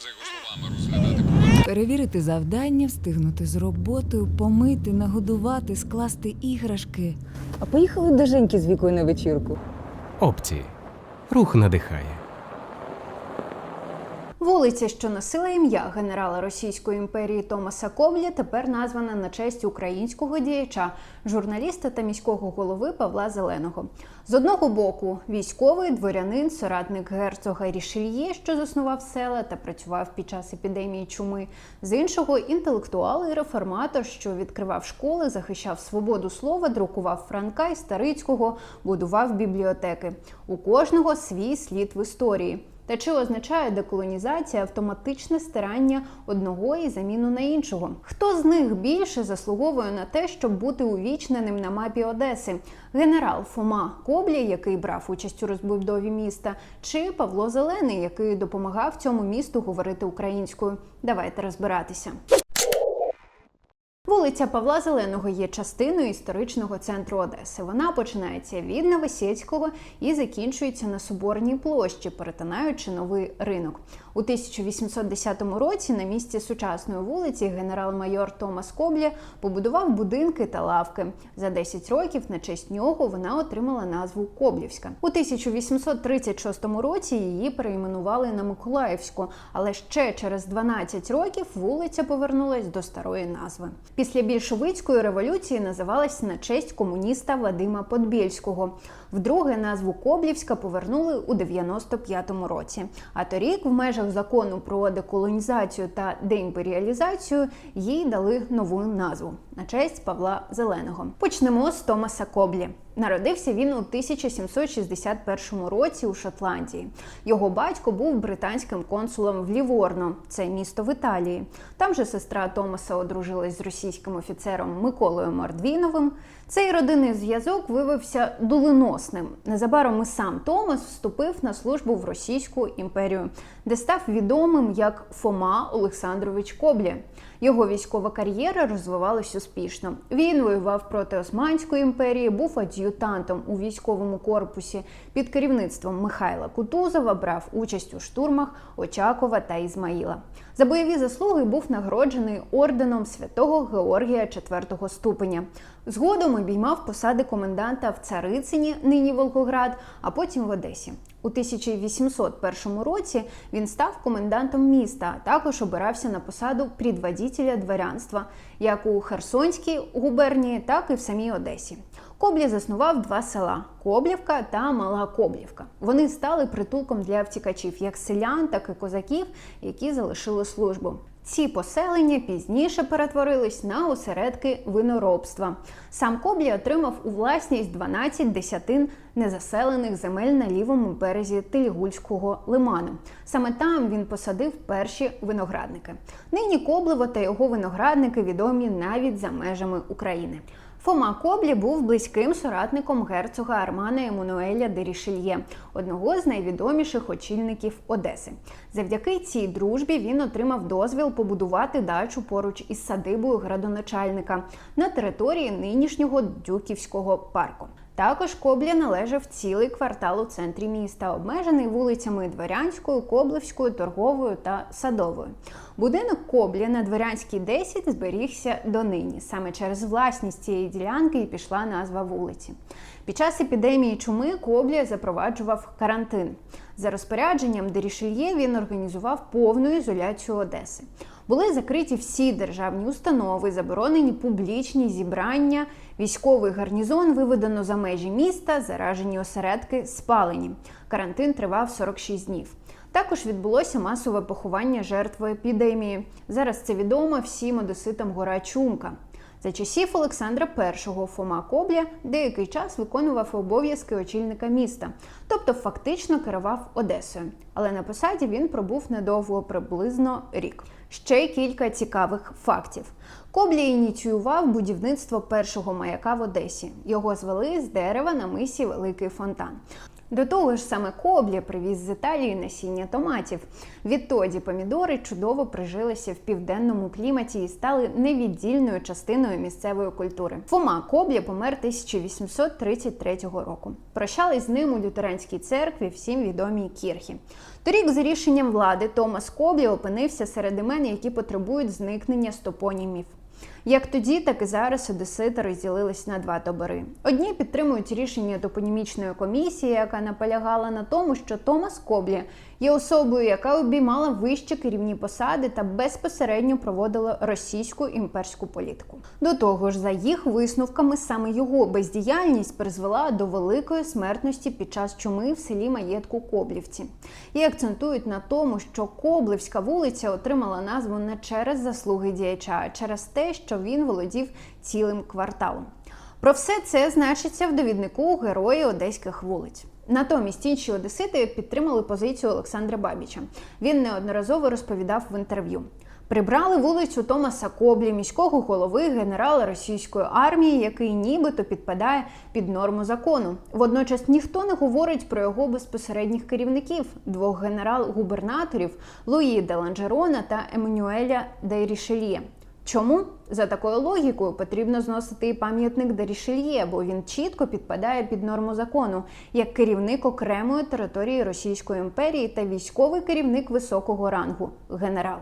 За його словами, розглядати Перевірити завдання, встигнути з роботою, помити, нагодувати, скласти іграшки. А поїхали до Женьки з вікою на вечірку. Опції. Рух надихає. Вулиця, що носила ім'я генерала Російської імперії Томаса Ковлі, тепер названа на честь українського діяча, журналіста та міського голови Павла Зеленого. З одного боку, військовий дворянин, соратник герцога Рішельє, що заснував села та працював під час епідемії чуми. З іншого інтелектуал і реформатор, що відкривав школи, захищав свободу слова, друкував Франка і Старицького, будував бібліотеки. У кожного свій слід в історії. Та чи означає деколонізація автоматичне стирання одного і заміну на іншого? Хто з них більше заслуговує на те, щоб бути увічненим на мапі Одеси? Генерал Фома Коблі, який брав участь у розбудові міста, чи Павло Зелений, який допомагав цьому місту говорити українською? Давайте розбиратися. Вулиця Павла Зеленого є частиною історичного центру Одеси. Вона починається від Новосєцького і закінчується на Соборній площі, перетинаючи новий ринок. У 1810 році на місці сучасної вулиці генерал-майор Томас Коблі побудував будинки та лавки. За 10 років на честь нього вона отримала назву Коблівська. У 1836 році її перейменували на Миколаївську, але ще через 12 років вулиця повернулась до старої назви. Після більшовицької революції називалась на честь комуніста Вадима Подбєльського. Вдруге назву Коблівська повернули у 95-му році. А торік, в межах закону про деколонізацію та деімперіалізацію, їй дали нову назву на честь Павла Зеленого. Почнемо з Томаса Коблі. Народився він у 1761 році у Шотландії. Його батько був британським консулом в Ліворно, це місто в Італії. Там же сестра Томаса одружилась з російським офіцером Миколою Мордвіновим. Цей родинний зв'язок виявився доленосним. Незабаром і сам Томас вступив на службу в Російську імперію, де став відомим як Фома Олександрович Коблі. Його військова кар'єра розвивалась успішно. Він воював проти Османської імперії, був ад'ютантом у військовому корпусі під керівництвом Михайла Кутузова, брав участь у штурмах Очакова та Ізмаїла. За бойові заслуги був нагороджений орденом святого Георгія IV ступеня. Згодом обіймав посади коменданта в Царицині, нині Волгоград, а потім в Одесі. У 1801 році він став комендантом міста, а також обирався на посаду предводителя дворянства як у Херсонській губернії, так і в самій Одесі. Коблі заснував два села Коблівка та Мала Коблівка. Вони стали притулком для втікачів як селян, так і козаків, які залишили службу. Ці поселення пізніше перетворились на осередки виноробства. Сам Коблі отримав у власність 12 десятин незаселених земель на лівому березі Тилігульського лиману. Саме там він посадив перші виноградники. Нині Коблево та його виноградники відомі навіть за межами України. Фома Коблі був близьким соратником герцога Армана Еммануеля де Рішельє, одного з найвідоміших очільників Одеси. Завдяки цій дружбі він отримав дозвіл побудувати дачу поруч із садибою градоначальника на території нинішнього Дюківського парку. Також Коблі належав цілий квартал у центрі міста, обмежений вулицями Дворянською, Коблевською, Торговою та Садовою. Будинок Коблі на Дворянській 10 зберігся донині. Саме через власність цієї ділянки і пішла назва вулиці. Під час епідемії чуми Коблі запроваджував карантин. За розпорядженням Дерішельє він організував повну ізоляцію Одеси. Були закриті всі державні установи, заборонені публічні зібрання, військовий гарнізон виведено за межі міста, заражені осередки спалені. Карантин тривав 46 днів. Також відбулося масове поховання жертви епідемії. Зараз це відомо всім одеситам гора Чумка. За часів Олександра І Фома Кобля деякий час виконував обов'язки очільника міста, тобто фактично керував Одесою. Але на посаді він пробув недовго, приблизно рік. Ще кілька цікавих фактів. Коблі ініціював будівництво першого маяка в Одесі. Його звели з дерева на мисі Великий Фонтан. До того ж, саме Коблі привіз з Італії насіння томатів. Відтоді помідори чудово прижилися в південному кліматі і стали невіддільною частиною місцевої культури. Фома Коблі помер 1833 року. Прощались з ним у лютеранській церкві всім відомій кірхі. Торік, за рішенням влади, Томас Коблі опинився серед імен, які потребують зникнення з топонімів. Як тоді, так і зараз одесити розділились на два табори. Одні підтримують рішення топонімічної комісії, яка наполягала на тому, що Томас Коблі є особою, яка обіймала вищі керівні посади та безпосередньо проводила російську імперську політику. До того ж, за їх висновками, саме його бездіяльність призвела до великої смертності під час чуми в селі маєтку Коблівці. І акцентують на тому, що Коблівська вулиця отримала назву не через заслуги діяча, а через те, що він володів цілим кварталом. Про все це значиться в довіднику герої одеських вулиць. Натомість інші одесити підтримали позицію Олександра Бабіча. Він неодноразово розповідав в інтерв'ю. Прибрали вулицю Томаса Коблі, міського голови генерала російської армії, який нібито підпадає під норму закону. Водночас ніхто не говорить про його безпосередніх керівників двох генерал-губернаторів Луї де Ланжерона та Еммануеля де Рішельє. Чому за такою логікою потрібно зносити і пам'ятник Дерішельє, бо він чітко підпадає під норму закону як керівник окремої території Російської імперії та військовий керівник високого рангу генерал.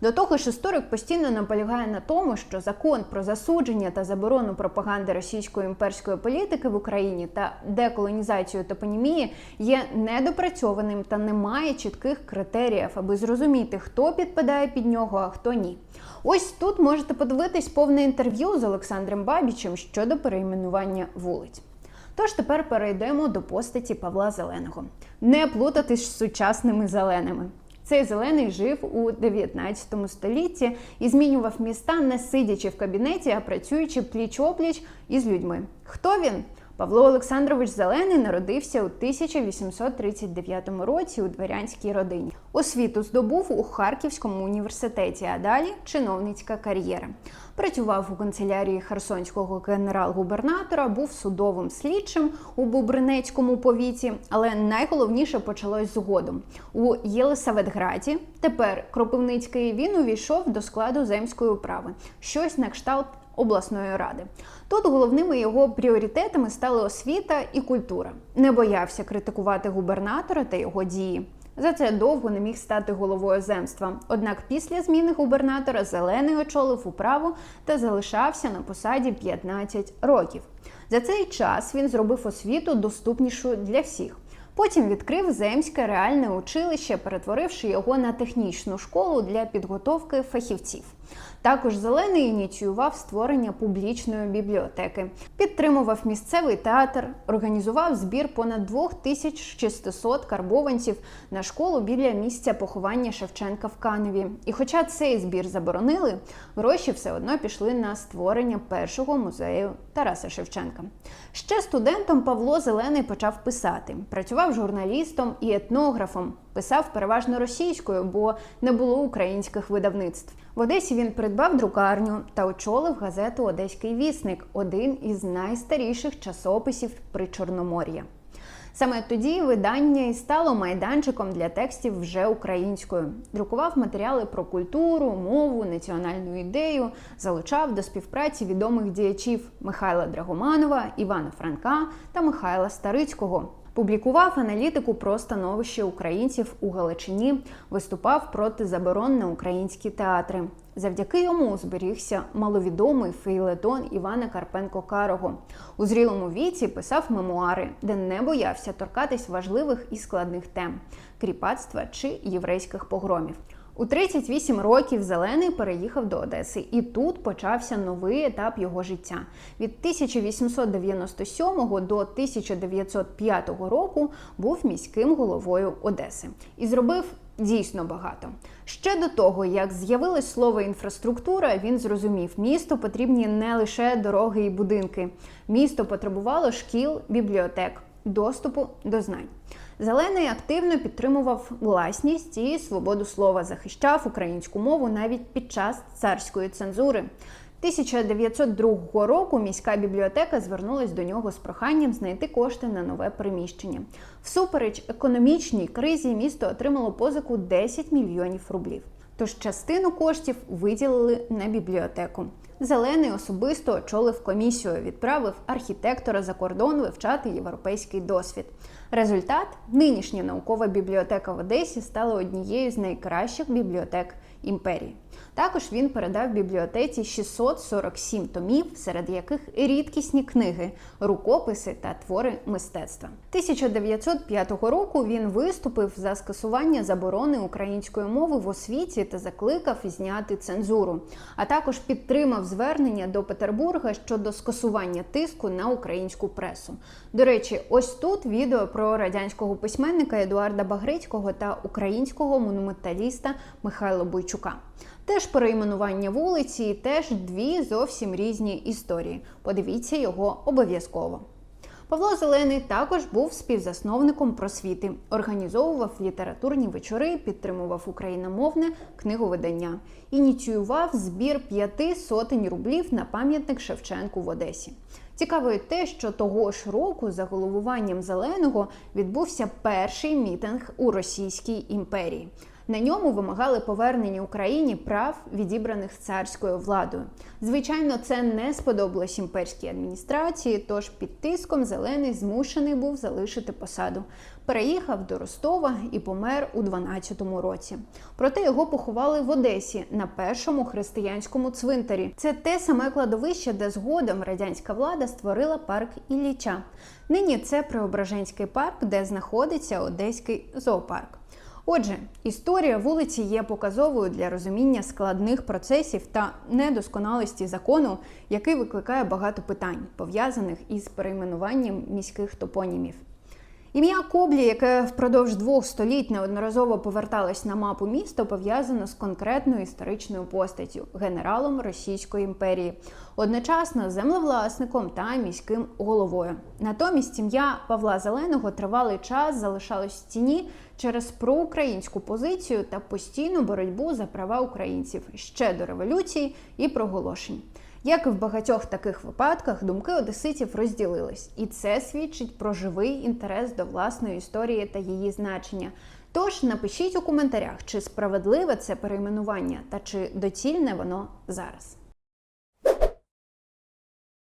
До того ж, історик постійно наполягає на тому, що закон про засудження та заборону пропаганди російської імперської політики в Україні та деколонізацію топонімії є недопрацьованим та не має чітких критеріїв, аби зрозуміти, хто підпадає під нього, а хто ні. Ось тут можете подивитись повне інтерв'ю з Олександром Бабічем щодо перейменування вулиць. Тож тепер перейдемо до постаті Павла Зеленого. Не плутатись з сучасними зеленими. Цей зелений жив у 19 столітті і змінював міста, не сидячи в кабінеті, а працюючи пліч-опліч із людьми. Хто він? Павло Олександрович Зелений народився у 1839 році у дворянській родині. Освіту здобув у Харківському університеті, а далі чиновницька кар'єра. Працював у канцелярії Херсонського генерал-губернатора, був судовим слідчим у Бубринецькому повіті, але найголовніше почалось згодом. У Єлисаветграді, тепер Кропивницький, він увійшов до складу земської управи, щось на кшталт обласної ради. Тут головними його пріоритетами стали освіта і культура. Не боявся критикувати губернатора та його дії. За це довго не міг стати головою земства. Однак після зміни губернатора Зелений очолив управу та залишався на посаді 15 років. За цей час він зробив освіту доступнішою для всіх. Потім відкрив земське реальне училище, перетворивши його на технічну школу для підготовки фахівців. Також зелений ініціював створення публічної бібліотеки, підтримував місцевий театр, організував збір понад 2600 карбованців на школу біля місця поховання Шевченка в Каневі. І хоча цей збір заборонили, гроші все одно пішли на створення першого музею Тараса Шевченка. Ще студентом Павло Зелений почав писати. Працював журналістом і етнографом. Писав переважно російською, бо не було українських видавництв. В Одесі він придбав друкарню та очолив газету Одеський вісник, один із найстаріших часописів при Чорномор'я. Саме тоді видання і стало майданчиком для текстів вже українською. Друкував матеріали про культуру, мову, національну ідею, залучав до співпраці відомих діячів Михайла Драгоманова, Івана Франка та Михайла Старицького. Публікував аналітику про становище українців у Галичині, виступав проти заборон українські театри. Завдяки йому зберігся маловідомий фейлетон Івана Карпенко-Карого. У зрілому віці писав мемуари, де не боявся торкатись важливих і складних тем кріпацтва чи єврейських погромів. У 38 років Зелений переїхав до Одеси, і тут почався новий етап його життя. Від 1897 до 1905 року був міським головою Одеси і зробив дійсно багато. Ще до того, як з'явилось слово інфраструктура, він зрозумів, місту потрібні не лише дороги і будинки. Місто потребувало шкіл, бібліотек, доступу до знань. Зелений активно підтримував власність і свободу слова, захищав українську мову навіть під час царської цензури. 1902 року міська бібліотека звернулась до нього з проханням знайти кошти на нове приміщення. Всупереч економічній кризі місто отримало позику 10 мільйонів рублів. Тож частину коштів виділили на бібліотеку. Зелений особисто очолив комісію, відправив архітектора за кордон вивчати європейський досвід. Результат нинішня наукова бібліотека в Одесі стала однією з найкращих бібліотек імперії. Також він передав бібліотеці 647 томів, серед яких рідкісні книги, рукописи та твори мистецтва. 1905 року він виступив за скасування заборони української мови в освіті та закликав зняти цензуру, а також підтримав звернення до Петербурга щодо скасування тиску на українську пресу. До речі, ось тут відео про радянського письменника Едуарда Багрицького та українського монументаліста Михайла Бойчука. Теж перейменування вулиці, теж дві зовсім різні історії. Подивіться його обов'язково. Павло Зелений також був співзасновником просвіти, організовував літературні вечори, підтримував україномовне книговидання, ініціював збір п'яти сотень рублів на пам'ятник Шевченку в Одесі. Цікаво те, що того ж року за головуванням зеленого відбувся перший мітинг у Російській імперії. На ньому вимагали повернення Україні прав, відібраних царською владою. Звичайно, це не сподобалось імперській адміністрації, тож під тиском зелений змушений був залишити посаду. Переїхав до Ростова і помер у 12-му році. Проте його поховали в Одесі на першому християнському цвинтарі. Це те саме кладовище, де згодом радянська влада створила парк Ілліча. Нині це Преображенський парк, де знаходиться Одеський зоопарк. Отже, історія вулиці є показовою для розуміння складних процесів та недосконалості закону, який викликає багато питань, пов'язаних із перейменуванням міських топонімів. Ім'я Коблі, яке впродовж двох століть неодноразово поверталось на мапу міста, пов'язано з конкретною історичною постаттю генералом Російської імперії, одночасно землевласником та міським головою. Натомість ім'я Павла Зеленого тривалий час залишалось в тіні через проукраїнську позицію та постійну боротьбу за права українців ще до революції і проголошень. Як і в багатьох таких випадках, думки одеситів розділились, і це свідчить про живий інтерес до власної історії та її значення. Тож напишіть у коментарях, чи справедливе це перейменування та чи доцільне воно зараз.